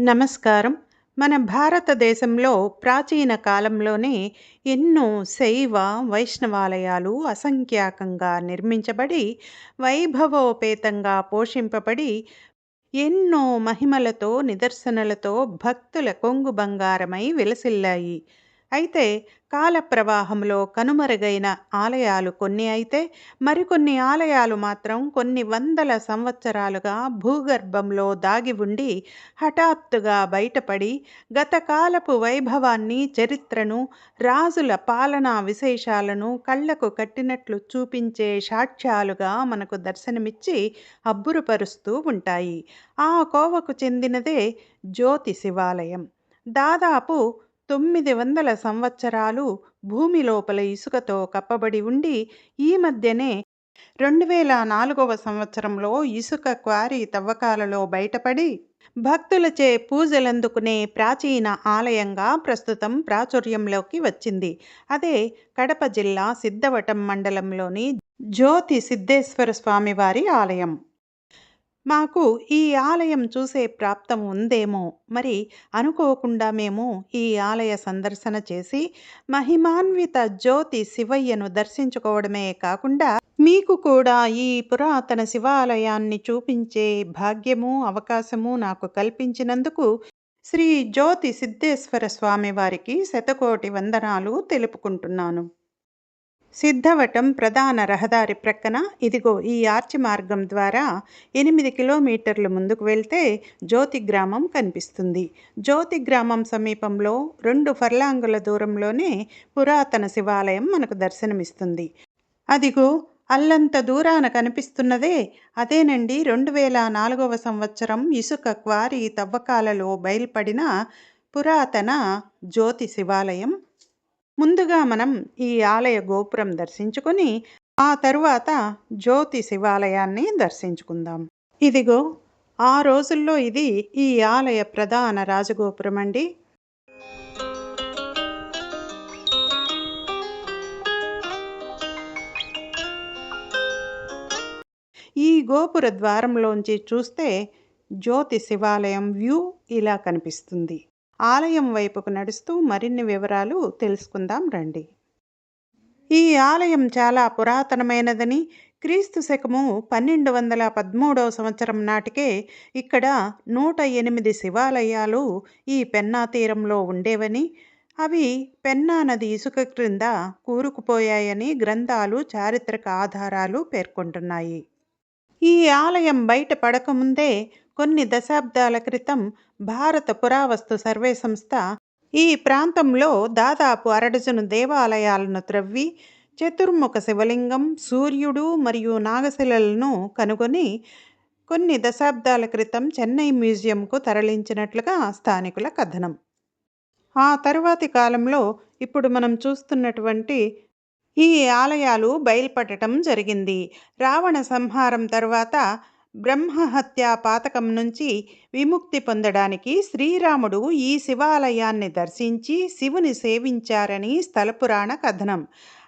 నమస్కారం. మన భారతదేశంలో ప్రాచీన కాలంలోనే ఎన్నో శైవ వైష్ణవాలయాలు అసంఖ్యాకంగా నిర్మించబడి వైభవోపేతంగా పోషింపబడి ఎన్నో మహిమలతో నిదర్శనలతో భక్తుల కొంగు బంగారమై విలసిల్లాయి. అయితే కాల ప్రవాహంలో కనుమరుగైన ఆలయాలు కొన్ని అయితే మరికొన్ని ఆలయాలు మాత్రం కొన్ని వందల సంవత్సరాలుగా భూగర్భంలో దాగి ఉండి హఠాత్తుగా బయటపడి గతకాలపు వైభవాన్ని చరిత్రను రాజుల పాలనా విశేషాలను కళ్ళకు కట్టినట్లు చూపించే సాక్ష్యాలుగా మనకు దర్శనమిచ్చి అబ్బురపరుస్తూ ఉంటాయి. ఆ కోవకు చెందినదే జ్యోతి శివాలయం దాదాపు తొమ్మిది వందల సంవత్సరాలు భూమి లోపల ఇసుకతో కప్పబడి ఉండి ఈ మధ్యనే రెండు వేల నాలుగవ సంవత్సరంలో ఇసుక క్వారీ తవ్వకాలలో బయటపడి భక్తులచే పూజలందుకునే ప్రాచీన ఆలయంగా ప్రస్తుతం ప్రాచుర్యంలోకి వచ్చింది. అదే కడప జిల్లా సిద్ధవటం మండలంలోని జ్యోతి సిద్ధేశ్వర స్వామివారి ఆలయం. మాకు ఈ ఆలయం చూసే ప్రాప్తం ఉందేమో. మరి అనుకోకుండా మేము ఈ ఆలయ సందర్శన చేసి మహిమాన్విత జ్యోతి శివయ్యను దర్శించుకోవడమే కాకుండా మీకు కూడా ఈ పురాతన శివాలయాన్ని చూపించే భాగ్యము అవకాశము నాకు కల్పించినందుకు శ్రీ జ్యోతి సిద్ధేశ్వర స్వామి వారికి శతకోటి వందనాలు తెలుపుకుంటున్నాను. సిద్ధవటం ప్రధాన రహదారి ప్రక్కన ఇదిగో ఈ ఆర్చి మార్గం ద్వారా ఎనిమిది కిలోమీటర్లు ముందుకు వెళ్తే జ్యోతి గ్రామం కనిపిస్తుంది. జ్యోతి గ్రామం సమీపంలో రెండు ఫర్లాంగుల దూరంలోనే పురాతన శివాలయం మనకు దర్శనమిస్తుంది. అదిగో అల్లంత దూరాన కనిపిస్తున్నదే. అదేనండి రెండు వేల నాలుగవ సంవత్సరం ఇసుక క్వారీ తవ్వకాలలో బయలుపడిన పురాతన జ్యోతి శివాలయం. ముందుగా మనం ఈ ఆలయ గోపురం దర్శించుకొని ఆ తరువాత జ్యోతి శివాలయాన్ని దర్శించుకుందాం. ఇదిగో ఆ రోజుల్లో ఇది ఈ ఆలయ ప్రధాన రాజగోపురం అండి. ఈ గోపుర ద్వారంలోంచి చూస్తే జ్యోతి శివాలయం వ్యూ ఇలా కనిపిస్తుంది. ఆలయం వైపుకు నడుస్తూ మరిన్ని వివరాలు తెలుసుకుందాం రండి. ఈ ఆలయం చాలా పురాతనమైనదని క్రీస్తు శకము పన్నెండు వందల పదమూడవ సంవత్సరం నాటికే ఇక్కడ నూట ఎనిమిది శివాలయాలు ఈ పెన్నా తీరంలో ఉండేవని అవి పెన్నా నది ఇసుక క్రింద కూరుకుపోయాయని గ్రంథాలు చారిత్రక ఆధారాలు పేర్కొంటున్నాయి. ఈ ఆలయం బయట పడకముందే కొన్ని దశాబ్దాల క్రితం భారత పురావస్తు సర్వే సంస్థ ఈ ప్రాంతంలో దాదాపు అరడజను దేవాలయాలను త్రవ్వి చతుర్ముఖ శివలింగం సూర్యుడు మరియు నాగశిలలను కనుగొని కొన్ని దశాబ్దాల క్రితం చెన్నై మ్యూజియంకు తరలించినట్లుగా స్థానికుల కథనం. ఆ తరువాతి కాలంలో ఇప్పుడు మనం చూస్తున్నటువంటి ఈ ఆలయాలు బయలుపడటం జరిగింది. రావణ సంహారం తర్వాత బ్రహ్మహత్యా పాతకం నుంచి విముక్తి పొందడానికి శ్రీరాముడు ఈ శివాలయాన్ని దర్శించి శివుని సేవించారని స్థలపురాణ కథనం.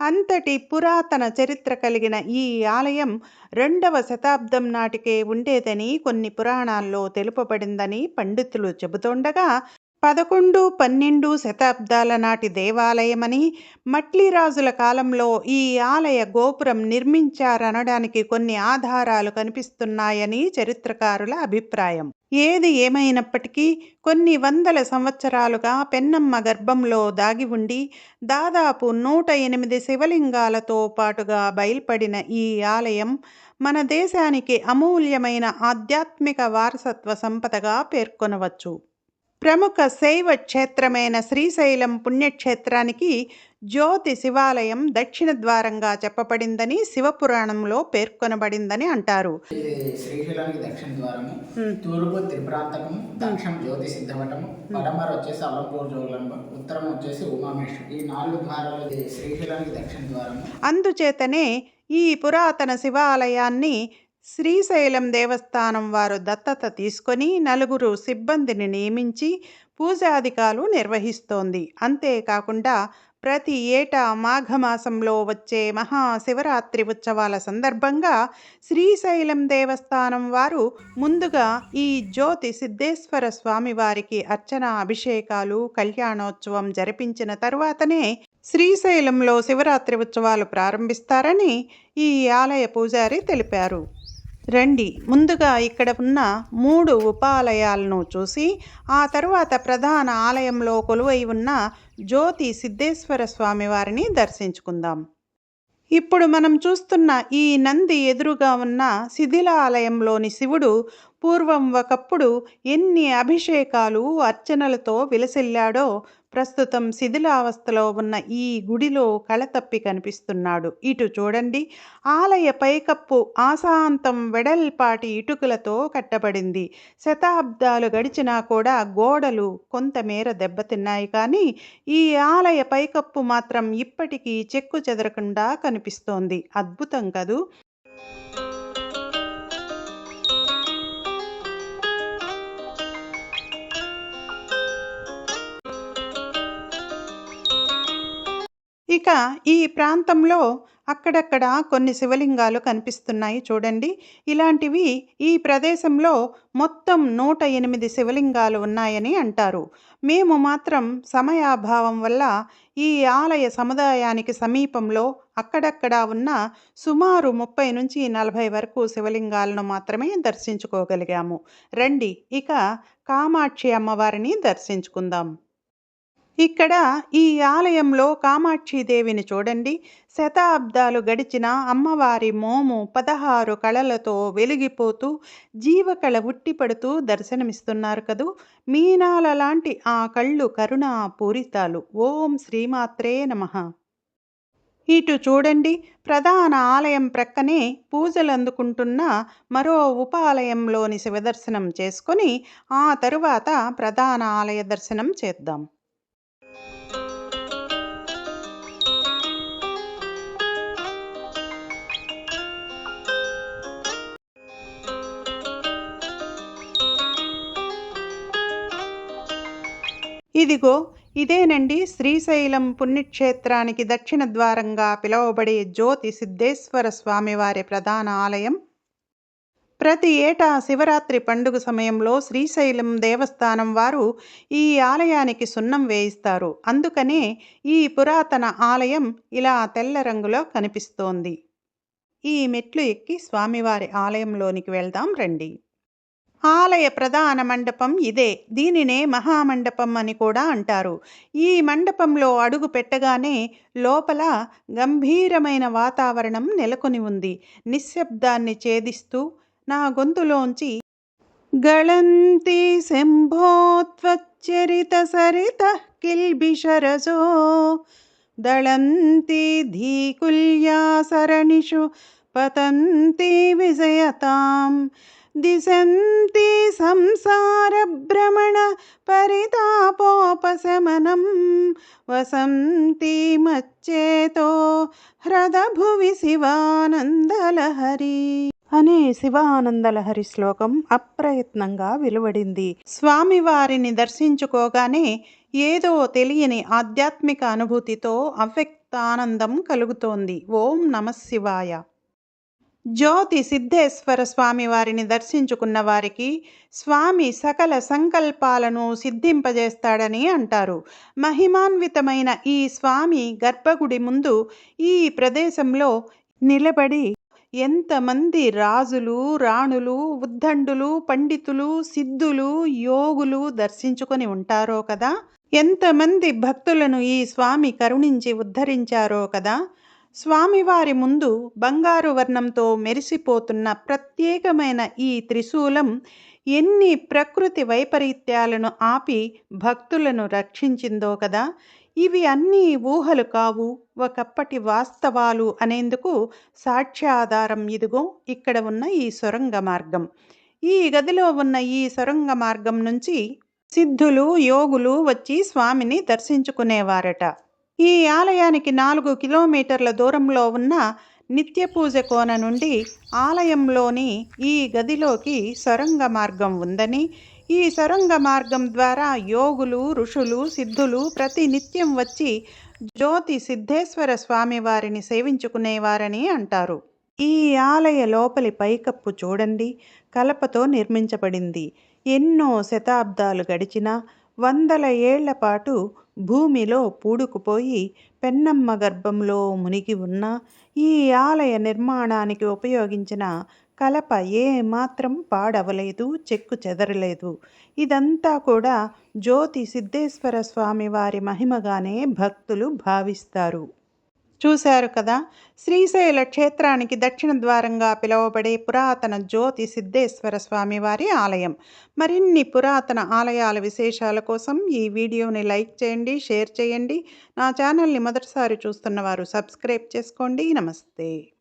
అంతటి పురాతన చరిత్ర కలిగిన ఈ ఆలయం రెండవ శతాబ్దం నాటికే ఉండేదని కొన్ని పురాణాల్లో తెలుపబడిందని పండితులు చెబుతుండగా పదకొండు పన్నెండు శతాబ్దాల నాటి దేవాలయమని మట్లిరాజుల కాలంలో ఈ ఆలయ గోపురం నిర్మించారనడానికి కొన్ని ఆధారాలు కనిపిస్తున్నాయని చరిత్రకారుల అభిప్రాయం. ఏది ఏమైనప్పటికీ కొన్ని వందల సంవత్సరాలుగా పెన్నమ్మ గర్భంలో దాగి ఉండి దాదాపు నూట ఎనిమిది శివలింగాలతో పాటుగా బయల్పడిన ఈ ఆలయం మన దేశానికి అమూల్యమైన ఆధ్యాత్మిక వారసత్వ సంపదగా పేర్కొనవచ్చు. ప్రముఖ శైవ క్షేత్రమైన శ్రీశైలం పుణ్యక్షేత్రానికి జ్యోతి శివాలయం దక్షిణ ద్వారంగా చెప్పబడిందని శివపురాణంలో పేర్కొనబడిందని అంటారు. శ్రీశైలానికి దక్షిణ ద్వారము తూర్పు త్రిప్రాంతకము దక్షిణం జ్యోతి సిద్ధవటము పడమర వచ్చేసి అలంపూర్ జోగులంబ ఉత్తరం వచ్చేసి ఉమామేశ్వరం ఈ నాలుగు ద్వారాలు శ్రీశైలానికి దక్షిణ ద్వారము. అందుచేతనే ఈ పురాతన శివాలయాన్ని శ్రీశైలం దేవస్థానం వారు దత్తత తీసుకొని నలుగురు సిబ్బందిని నియమించి పూజాధికాలు నిర్వహిస్తోంది. అంతేకాకుండా ప్రతి ఏటా మాఘమాసంలో వచ్చే మహాశివరాత్రి ఉత్సవాల సందర్భంగా శ్రీశైలం దేవస్థానం వారు ముందుగా ఈ జ్యోతి సిద్ధేశ్వర స్వామి వారికి అర్చన అభిషేకాలు కళ్యాణోత్సవం జరిపించిన తర్వాతనే శ్రీశైలంలో శివరాత్రి ఉత్సవాలు ప్రారంభిస్తారని ఈ ఆలయ పూజారి తెలిపారు. రండి. ముందుగా ఇక్కడ ఉన్న మూడు ఉపాలయాలను చూసి ఆ తరువాత ప్రధాన ఆలయంలో కొలువై ఉన్న జ్యోతి సిద్ధేశ్వర స్వామి వారిని దర్శించుకుందాం. ఇప్పుడు మనం చూస్తున్న ఈ నంది ఎదురుగా ఉన్న శిథిలాలయంలోని శివుడు పూర్వం ఒకప్పుడు ఎన్ని అభిషేకాలు అర్చనలతో విలసిల్లాడో ప్రస్తుతం శిథిలావస్థలో ఉన్న ఈ గుడిలో కళతప్పి కనిపిస్తున్నాడు. ఇటు చూడండి ఆలయ పైకప్పు ఆశాంతం వెడల్పాటి ఇటుకలతో కట్టబడింది. శతాబ్దాలు గడిచినా కూడా గోడలు కొంతమేర దెబ్బతిన్నాయి కానీ ఈ ఆలయ పైకప్పు మాత్రం ఇప్పటికీ చెక్కు చెదరకుండా కనిపిస్తోంది. అద్భుతం కదూ? ఇక ఈ ప్రాంతంలో అక్కడక్కడ కొన్ని శివలింగాలు కనిపిస్తున్నాయి చూడండి. ఇలాంటివి ఈ ప్రదేశంలో మొత్తం నూట ఎనిమిది శివలింగాలు ఉన్నాయని అంటారు. మేము మాత్రం సమయాభావం వల్ల ఈ ఆలయ సముదాయానికి సమీపంలో అక్కడక్కడ ఉన్న సుమారు ముప్పై నుంచి నలభై వరకు శివలింగాలను మాత్రమే దర్శించుకోగలిగాము. రండి ఇక కామాక్షి అమ్మవారిని దర్శించుకుందాం. ఇక్కడ ఈ ఆలయంలో కామాక్షిదేవిని చూడండి. శతాబ్దాలు గడిచిన అమ్మవారి మోము పదహారు కళలతో వెలిగిపోతూ జీవకళ ఉట్టిపడుతూ దర్శనమిస్తున్నారు కదూ. మీనాల లాంటి ఆ కళ్ళు కరుణా పూరితాలు ఓం శ్రీమాత్రే నమః. ఇటు చూడండి ప్రధాన ఆలయం ప్రక్కనే పూజలు అందుకుంటున్న మరో ఉపాలయంలోని శివదర్శనం చేసుకొని ఆ తరువాత ప్రధాన ఆలయ దర్శనం చేద్దాం. ఇదిగో ఇదేనండి శ్రీశైలం పుణ్యక్షేత్రానికి దక్షిణ ద్వారంగా పిలువబడే జ్యోతి సిద్ధేశ్వర స్వామివారి ప్రధాన ఆలయం. ప్రతి ఏటా శివరాత్రి పండుగ సమయంలో శ్రీశైలం దేవస్థానం వారు ఈ ఆలయానికి సున్నం వేయిస్తారు. అందుకనే ఈ పురాతన ఆలయం ఇలా తెల్ల రంగులో కనిపిస్తోంది. ఈ మెట్లు ఎక్కి స్వామివారి ఆలయంలోనికి వెళ్దాం రండి. ఆలయ ప్రధాన మండపం ఇదే. దీనినే మహామండపం అని కూడా అంటారు. ఈ మండపంలో అడుగు పెట్టగానే లోపల గంభీరమైన వాతావరణం నెలకొని ఉంది. నిశ్శబ్దాన్ని ఛేదిస్తూ నా గొంతులోంచి గళంతి శంభోత్వచ్చరిత సరిత కిల్బిషరజో దళంతి ధీకుల్యా సరణిషు పతంతి విజయతాం. దిశంతి సంసారభ్రమణ పరితాపోపశమనం. వసంతి మచ్చేతో హ్రదభువి శివానందలహరి. అనే శివానందలహరి శ్లోకం అప్రయత్నంగా వెలువడింది. స్వామివారిని దర్శించుకోగానే ఏదో తెలియని ఆధ్యాత్మిక అనుభూతితో అవ్యక్తానందం కలుగుతోంది. ఓం నమ శివాయ. జ్యోతి సిద్ధేశ్వర స్వామి వారిని దర్శించుకున్న వారికి స్వామి సకల సంకల్పాలను సిద్ధింపజేస్తాడని అంటారు. మహిమాన్వితమైన ఈ స్వామి గర్భగుడి ముందు ఈ ప్రదేశంలో నిలబడి ఎంతమంది రాజులు రాణులు ఉద్దండులు పండితులు సిద్ధులు యోగులు దర్శించుకొని ఉంటారో కదా? ఎంతమంది భక్తులను ఈ స్వామి కరుణించి ఉద్ధరించారో కదా? స్వామివారి ముందు బంగారు వర్ణంతో మెరిసిపోతున్న ప్రత్యేకమైన ఈ త్రిశూలం ఎన్ని ప్రకృతి వైపరీత్యాలను ఆపి భక్తులను రక్షించిందో కదా. ఇవి అన్నీ ఊహలు కావు. ఒకప్పటి వాస్తవాలు అనేందుకు సాక్ష్యాధారం ఇదిగో ఇక్కడ ఉన్న ఈ సొరంగ మార్గం. ఈ గదిలో ఉన్న ఈ సొరంగ మార్గం నుంచి సిద్ధులు యోగులు వచ్చి స్వామిని దర్శించుకునేవారట. ఈ ఆలయానికి నాలుగు కిలోమీటర్ల దూరంలో ఉన్న నిత్య పూజ కోన నుండి ఆలయంలోని ఈ గదిలోకి సొరంగ మార్గం ఉందని ఈ సొరంగ మార్గం ద్వారా యోగులు ఋషులు సిద్ధులు ప్రతి నిత్యం వచ్చి జ్యోతి సిద్ధేశ్వర స్వామి వారిని సేవించుకునేవారని అంటారు. ఈ ఆలయ లోపలి పైకప్పు చూడండి. కలపతో నిర్మించబడింది. ఎన్నో శతాబ్దాలు గడిచినా వందల ఏళ్ళ పాటు భూమిలో పూడుకుపోయి పెన్నమ్మ గర్భంలో మునిగి ఉన్న ఈ ఆలయ నిర్మాణానికి ఉపయోగించిన కలప ఏ మాత్రం పాడవలేదు చెక్కు చెదరలేదు. ఇదంతా కూడా జ్యోతి సిద్ధేశ్వర స్వామి వారి మహిమగానే భక్తులు భావిస్తారు. చూశారు కదా? శ్రీశైల క్షేత్రానికి దక్షిణ ద్వారంగా పిలువబడే పురాతన జ్యోతి సిద్ధేశ్వర స్వామి వారి ఆలయం. మరిన్ని పురాతన ఆలయాల విశేషాల కోసం ఈ వీడియోని లైక్ చేయండి షేర్ చేయండి. నా ఛానల్ని మొదటిసారి చూస్తున్న వారు సబ్స్క్రైబ్ చేసుకోండి. నమస్తే.